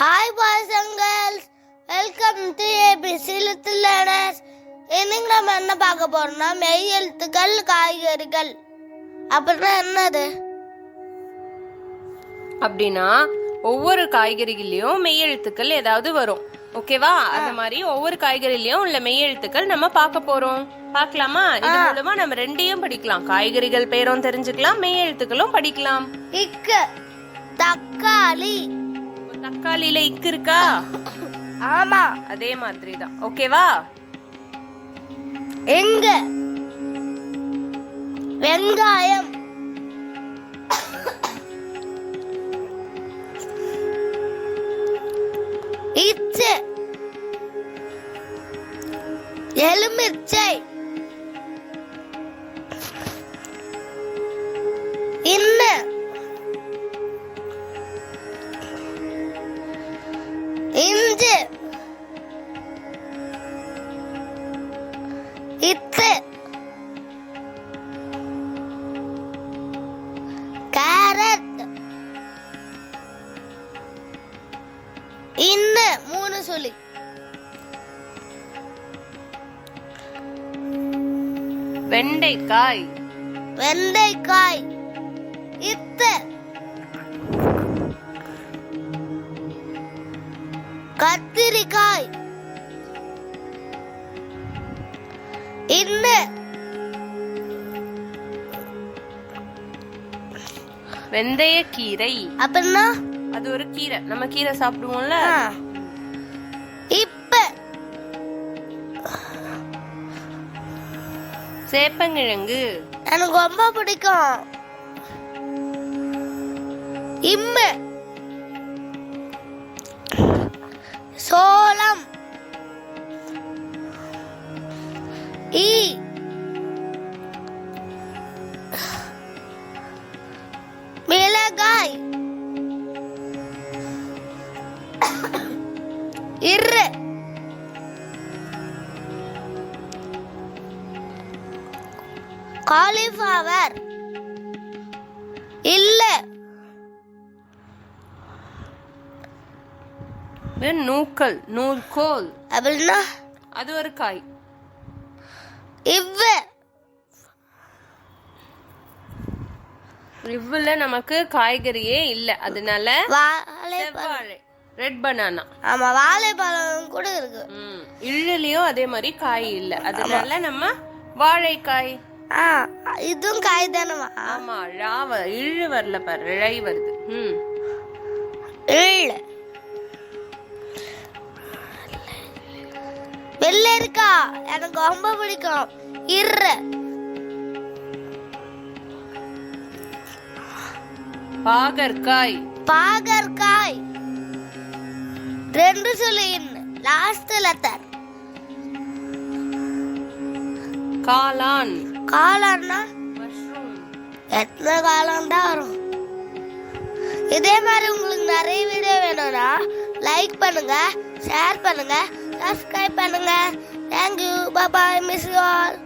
Hi boys and girls welcome to ABC little learners இன்னைக்கு நம்ம என்ன பார்க்க போறோம்னா மெய் எழுத்துக்கள் காய்கறிகள். அப்படின்னா என்னது? அப்படின்னா ஒவ்வொரு காய்கறிகள்லயும் மெய்யெழுத்துக்கள் ஏதாவது வரும். ஓகேவா அந்த மாதிரி ஒவ்வொரு காய்கறிலயும் உள்ள மெய்யெழுத்துக்கள் நம்ம பார்க்க போறோம். பார்க்கலாமா? இது மூலமா நம்ம ரெண்டையும் படிக்கலாம். காய்கறிகள் பேரும் தெரிஞ்சுக்கலாம் மெய்யெழுத்துக்களும் படிக்கலாம். இக்கு தக்காளி. தக்காளியில இக்கு இருக்கா? ஆமா. அதே மாதிரி தான் ஓகேவா எங்க? வெங்காயம். இச்சு எலுமிச்சை. இன்னு மூணு சொல்லி. வெண்டைக்காய். வெண்டைக்காய். இத்து. கத்திரிக்காய். இன்னு வெந்தயக்கீரை. அப்படின்னா அது ஒரு கீரை. நம்ம கீரை சாப்பிடுவோம்ல. இப்ப. சேப்பங்கிழங்கு. எனக்கு ரொம்ப பிடிக்கும். இம்ம. சோளம். ஈ. காலிஃப்ளவர் இல்ல. நூக்கல் நூல்கோல் அப்படின்னா அது ஒரு காய். இவ்வ. இவ்வுல நமக்கு காய்கறியே இல்ல. அதனால செவ்வாழை ரெட் பனானா. ஆமா வாழைப்பழம் கூட இருக்கு. ம் இழுலயும் அதே மாதிரி காய் இல்ல. அதனால நம்ம வாழைக்காய் ஆ இதுவும் காய் தானேவா ஆமா ழாவ இழு வரல பாரு இழை வருது. ம். இல்ல வெள்ளரிக்கா எனக்கு ரொம்ப பிடிக்கும். இரு பாகற்காய். பாகற்காய். ரெண்டு சொல்லி லாஸ்ட் லெட்டர் காளான். காளான்னா எத்தனை காளான் தான் வரும்? இதே மாதிரி உங்களுக்கு நிறைய வீடியோ வேணும்னா லைக் பண்ணுங்க ஷேர் பண்ணுங்க சப்ஸ்கிரைப் பண்ணுங்க. Thank you bye bye miss you all